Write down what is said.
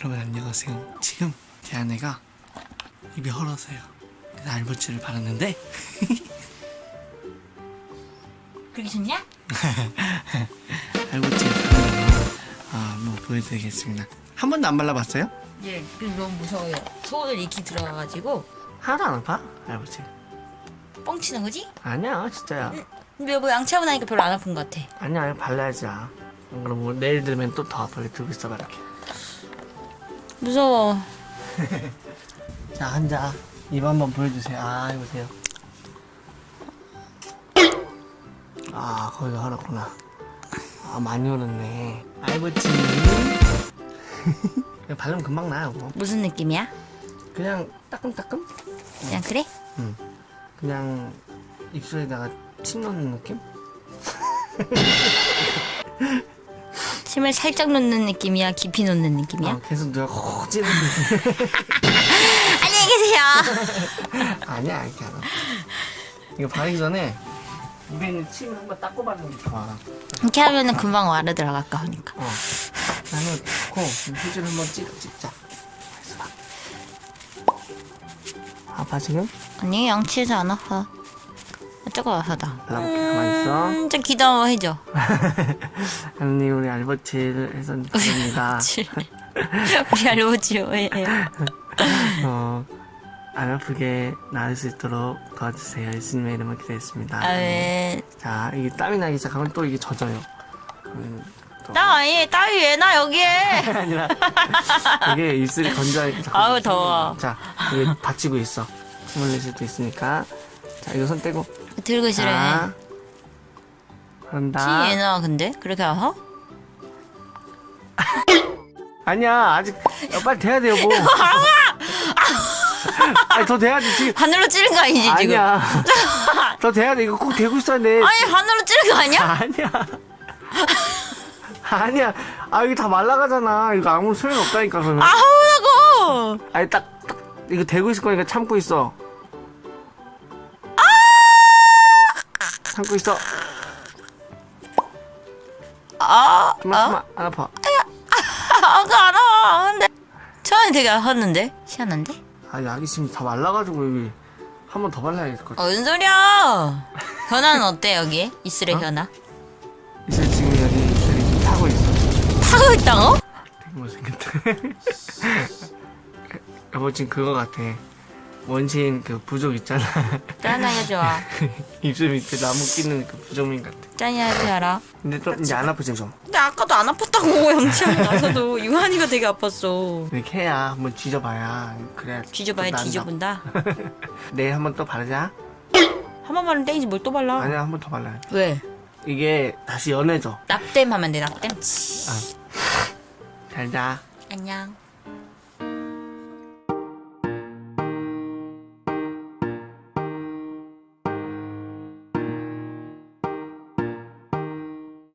여러분 안녕하세요. 지금 제 아내가 입이 헐어서요. 그래서 알보치를 바랐는데 그렇게 좋냐? 알보치를 바르는 거 아, 한번 보여드리겠습니다. 한 번도 안 발라봤어요? 예, 그래서 너무 무서워요. 소원을 익히 들어가가지고 하나도 안 아파? 알보치. 뻥치는 거지? 아니야 진짜야. 근데 여보 양치하고 나니까 별로 안 아픈 것 같아. 아니야 발라야지. 아. 안 그러면 뭐 내일 들면 또 더 아프게 들고 있어봐 이렇게. 무서워. 자 앉아. 입 한번 보여주세요. 아 이보세요. 아 거기가 헐었구나. 아 많이. 알보치. 그냥 바르면 금방 나요. 뭐. 무슨 느낌이야? 그냥 따끔따끔? 그냥 그래? 응. 그냥 입술에다가 침 넣는 느낌? 침을 살짝 놓는 느낌이야? 깊이 놓는 느낌이야? 어, 계속 누가 콕 찌는 느낌. 안녕히 계세요. 아니야 이렇게 안 와. 이거 바르기 전에 입에 있는 침을 한번 닦고 바르는 게 좋아. 이렇게 하면은 금방 와르 들어가 까우니까. 어. 나는 좋고 휴지를 한번 찍, 찍자. 아파 지금? 아니 양치해서 안 아파. 뜨거워서다. 발라볼게 가만히 있어. 음, 좀 해줘. 언니 우리 알버치를 해서 드립니다. 우리 왜? 어, 안 아프게 나을 수 있도록 도와주세요. 예수님의 이름을 기도했습니다. 아왜? 자, 이게 땀이 나기 시작하면 또 이게 젖어요. 그러면 또 나 아니 따위 왜나 여기에? 아니라 이게 입술이 건조하게 자꾸 아우, 더워. 자, 이게 받치고 있어. 낼 수도 있으니까. 자, 이거 손 떼고. 들고 싫어해. 자, 그런다. 티 얘나 근데 그렇게 아파? 아니야, 아직 야, 빨리 돼야 돼요, 뭐. 아니, 더 돼야지 지금. 하늘로 찌른 거 아니지 지금? 아니야. 더 돼야 돼. 이거 꼭 되고 있어야 돼. 아니 하늘로 찌른 거 아니야? 아니야. 아니야. 아, 이게 다 말라가잖아. 이거 아무 소용 없다니까, 그러면. 아우라고. 아니, 딱, 딱, 이거 되고 있을 거니까 참고 있어. 참고 있어. 아, 그만, 그만. 안 아파. 아가 안 와. 근데 처음에 되게 아팠는데 희한한데? 아, 약이 지금 다 말라가지고, 여기. 한 번 더 발라야 될것 같아. 뭔 소리야? 현아는 어때 여기 이슬의 현아? 이제 지금 여기 입술이 타고 있어. 타고 있다고? 되게 못생겼다. 여보, 지금 그거 같아. 원시인 그 부족 있잖아. 짠하게 좋아. 입술 밑에 나무 끼는 그 부족민 같아. 짠하게 알아. 근데 또 이제 안 아프지, 좀. 근데 아까도 안 아팠다고 양치하고 나서도 유한이가 되게 아팠어. 이렇게 해야 한번 뒤져봐야. 그래야. 뒤져봐야. 뒤져본다. 내일 한번 또 바르자. 한 번만은 땡이지 뭘 또 발라? 아니야, 한 번 더 발라야 돼. 왜? 이게 다시 연해져. 납땜 하면 돼 납땜. 잘 자. 안녕.